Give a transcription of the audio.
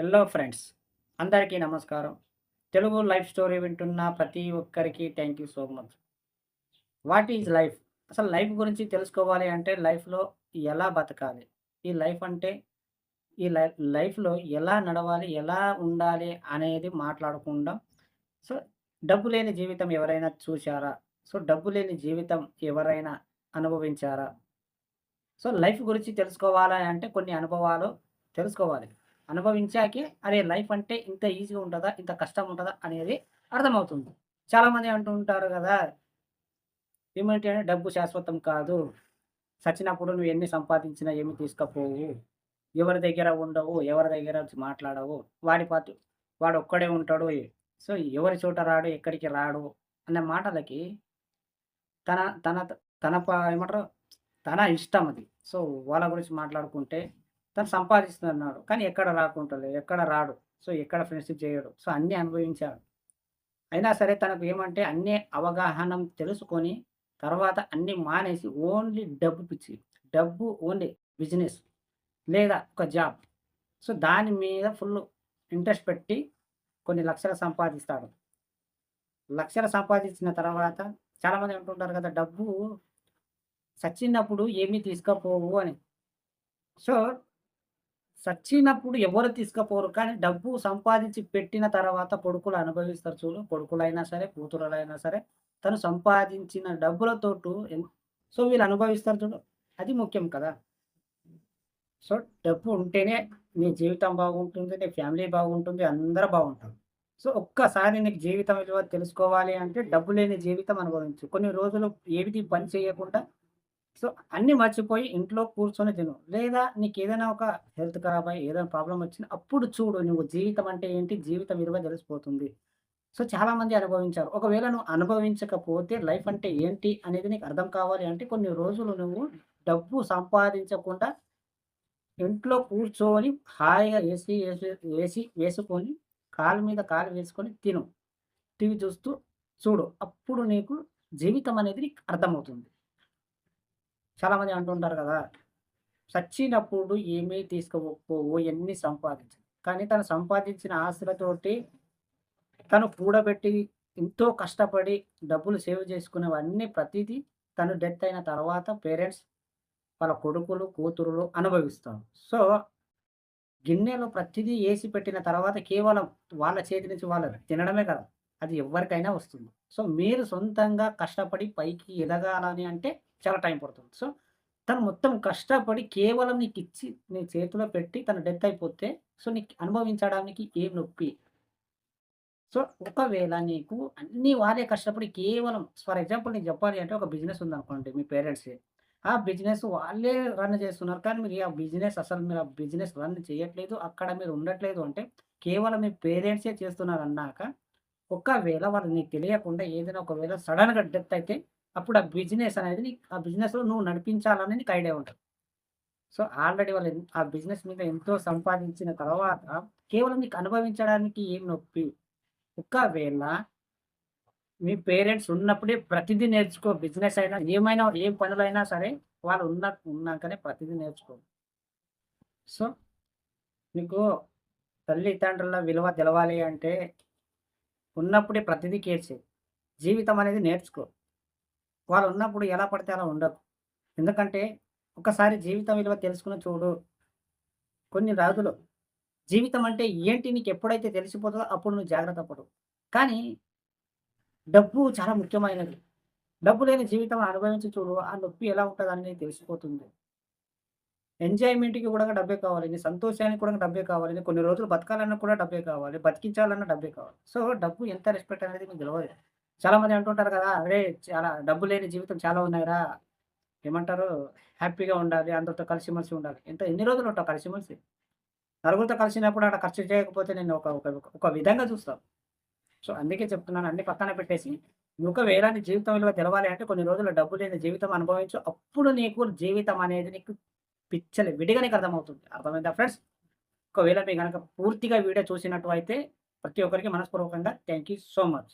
Hello friends అందరికీ నమస్కారం. Telugu life story వింటున్న ప్రతి ఒక్కరికి thank you so much what is life అసలు లైఫ్ గురించి తెలుసుకోవాలి అంటే లైఫ్లో ఎలా బతకాలి? ఈ లైఫ్ అంటే ఈ లైఫ్ లైఫ్లో ఎలా నడవాలి ఎలా ఉండాలి అనేది మాట్లాడకుండా సో డబ్బు లేని జీవితం ఎవరైనా చూశారా? సో డబ్బు లేని జీవితం ఎవరైనా అనుభవించారా? సో లైఫ్ గురించి తెలుసుకోవాలి అంటే కొన్ని అనుభవాలు తెలుసుకోవాలి. అనుభవించాకే అరే లైఫ్ అంటే ఇంత ఈజీగా ఉంటుందా ఇంత కష్టం ఉంటుందా అనేది అర్థమవుతుంది. చాలామంది అంటూ ఉంటారు కదా ఇమ్యూనిటీ అంటే డబ్బు శాశ్వతం కాదు. చచ్చినప్పుడు నువ్వు ఎన్ని సంపాదించినా ఏమి తీసుకపోవు. ఎవరి దగ్గర ఉండవు ఎవరి దగ్గర వచ్చి మాట్లాడవు. వాడి పాటు వాడు ఒక్కడే ఉంటాడు. సో ఎవరి చోట రాడు ఎక్కడికి రాడు అనే మాటలకి తన తన తన ప- ఏమంటారు? తన ఇష్టం అది. సో వాళ్ళ గురించి మాట్లాడుకుంటే తను సంపాదిస్తున్నాడు కానీ ఎక్కడ రాకుంటలేదు ఎక్కడ రాడు. సో ఎక్కడ ఫ్రెండ్షిప్ చేయడు. సో అన్నీ అనుభవించాడు. అయినా సరే తనకు ఏమంటే అన్ని అవగాహన తెలుసుకొని తర్వాత అన్ని మానేసి ఓన్లీ డబ్బు పిచ్చి డబ్బు ఓన్లీ బిజినెస్ లేదా ఒక జాబ్. సో దాని మీద ఫుల్ ఇంట్రెస్ట్ పెట్టి కొన్ని లక్షలు సంపాదిస్తాడు. లక్షలు సంపాదించిన తర్వాత చాలామంది అంటుంటారు కదా డబ్బు సచ్చినప్పుడు ఏమీ తీసుకపోవు అని. సో సచ్చినప్పుడు ఎవరు తీసుకుపోరు కానీ డబ్బు సంపాదించి పెట్టిన తర్వాత కొడుకులు అనుభవిస్తారు చూడు. కొడుకులైనా సరే కూతురులైనా సరే తను సంపాదించిన డబ్బులతోటు సో వీళ్ళు అనుభవిస్తారు చూడు. అది ముఖ్యం కదా. సో డబ్బు ఉంటేనే నీ జీవితం బాగుంటుంది నీ ఫ్యామిలీ బాగుంటుంది అందరూ బాగుంటారు. సో ఒక్కసారి నీకు జీవితం విలువ తెలుసుకోవాలి అంటే డబ్బు లేని జీవితం అనుభవించు. కొన్ని రోజులు ఏది పని చేయకుండా సో అన్నీ మర్చిపోయి ఇంట్లో కూర్చొని తిను. లేదా నీకు ఏదైనా ఒక హెల్త్ ఖరాబ్ అయ్యి ఏదైనా ప్రాబ్లం వచ్చినా అప్పుడు చూడు నువ్వు జీవితం అంటే ఏంటి? జీవితం విలువ తెలిసిపోతుంది. సో చాలా మంది అనుభవించారు. ఒకవేళ నువ్వు అనుభవించకపోతే లైఫ్ అంటే ఏంటి అనేది నీకు అర్థం కావాలి అంటే కొన్ని రోజులు నువ్వు డబ్బు సంపాదించకుండా ఇంట్లో కూర్చొని హాయిగా ఏసీ ఏసీ ఏసీ వేసుకొని కాలు మీద కాలు వేసుకొని తిను. టీవీ చూస్తూ చూడు. అప్పుడు నీకు జీవితం అనేది నీకు అర్థమవుతుంది. చాలామంది అంటుంటారు కదా చచ్చినప్పుడు ఏమీ తీసుకోకపోవు ఎన్ని సంపాదించు కానీ తను సంపాదించిన ఆస్తులతోటి తను కూడబెట్టి ఎంతో కష్టపడి డబ్బులు సేవ్ చేసుకునేవన్నీ ప్రతిదీ తను డెత్ అయిన తర్వాత పేరెంట్స్ వాళ్ళ కొడుకులు కూతురులు అనుభవిస్తారు. సో గిన్నెలో ప్రతిదీ వేసి పెట్టిన తర్వాత కేవలం వాళ్ళ చేతి నుంచి వాళ్ళు తినడమే కదా అది ఎవరికైనా వస్తుంది. సో మీరు సొంతంగా కష్టపడి పైకి ఎదగాలని అంటే చాలా టైం పడుతుంది. సో తను మొత్తం కష్టపడి కేవలం నీకు ఇచ్చి నీ చేతిలో పెట్టి తను డెత్ అయిపోతే సో నీకు అనుభవించడానికి ఏం నొప్పి? సో ఒకవేళ నీకు అన్ని వాళ్ళే కష్టపడి కేవలం ఫర్ ఎగ్జాంపుల్ నీకు చెప్పాలి అంటే ఒక బిజినెస్ ఉందనుకోండి మీ పేరెంట్స్. ఆ బిజినెస్ వాళ్ళే రన్ చేస్తున్నారు. కానీ మీరు ఆ బిజినెస్ అసలు మీరు ఆ బిజినెస్ రన్ చేయట్లేదు అక్కడ మీరు ఉండట్లేదు అంటే కేవలం మీ పేరెంట్సే చేస్తున్నారు అన్నాక ఒకవేళ వాళ్ళు నీకు తెలియకుండా ఏదైనా ఒకవేళ సడన్గా డెత్ అయితే అప్పుడు ఆ బిజినెస్ అనేది నీకు ఆ బిజినెస్లో నువ్వు నడిపించాలని నీకు ఐడియా ఉంటుంది. సో ఆల్రెడీ వాళ్ళు ఆ బిజినెస్ మీద ఎంతో సంపాదించిన తర్వాత కేవలం నీకు అనుభవించడానికి ఏం నొప్పి? ఒకవేళ మీ పేరెంట్స్ ఉన్నప్పుడే ప్రతిదీ నేర్చుకో బిజినెస్ అయినా ఏమైనా ఏం పనులైనా సరే వాళ్ళు ఉన్న ఉన్నాకనే ప్రతిదీ నేర్చుకో. సో నీకు తల్లిదండ్రుల విలువ తెలవాలి అంటే ఉన్నప్పుడే ప్రతిదీ కేర్చే జీవితం అనేది నేర్చుకో. వాళ్ళు ఉన్నప్పుడు ఎలా పడితే అలా ఉండదు. ఎందుకంటే ఒకసారి జీవితం విలువ తెలుసుకుని చూడు కొన్ని రాజులు జీవితం అంటే ఏంటి నీకు ఎప్పుడైతే తెలిసిపోతుందో అప్పుడు నువ్వు జాగ్రత్త పడు. కానీ డబ్బు చాలా ముఖ్యమైనది. డబ్బు లేని జీవితం అనుభవించి చూడు ఆ నొప్పి ఎలా ఉంటుంది అనేది తెలిసిపోతుంది. ఎంజాయ్మెంట్కి కూడా డబ్బే కావాలి. నీ సంతోషానికి కూడా డబ్బే కావాలి. నీ కొన్ని రోజులు బతకాలన్నా కూడా డబ్బే కావాలి. బతికించాలన్నా డబ్బే కావాలి. సో డబ్బు ఎంత రెస్పెక్ట్ అనేది మీకు తెలియదు చాలా మంది అంటుంటారు కదా అరే చాలా డబ్బు లేని జీవితం చాలా ఉన్నాయిరా. ఏమంటారు? హ్యాపీగా ఉండాలి అందరితో కలిసిమెలిసి ఉండాలి. ఎంత ఎన్ని రోజులు ఉంటావు కలిసిమెలిసి? నలుగురితో కలిసినప్పుడు అక్కడ ఖర్చు చేయకపోతే నేను ఒక ఒక విధంగా చూస్తాను సో అందుకే చెప్తున్నాను అన్ని పక్కన పెట్టేసి ఒకవేళ నీ జీవితం విలువ తెలవాలి అంటే కొన్ని రోజులు డబ్బు లేని జీవితం అనుభవించు అప్పుడు నీకు జీవితం అనేది నీకు పిచ్చలే విడిగా నీకు అర్థమవుతుంది. అర్థమైందా ఫ్రెండ్స్? ఒకవేళ మీకు కనుక పూర్తిగా వీడియో చూసినట్టు అయితే ప్రతి ఒక్కరికి మనస్పూర్వకంగా థ్యాంక్ యూ సో మచ్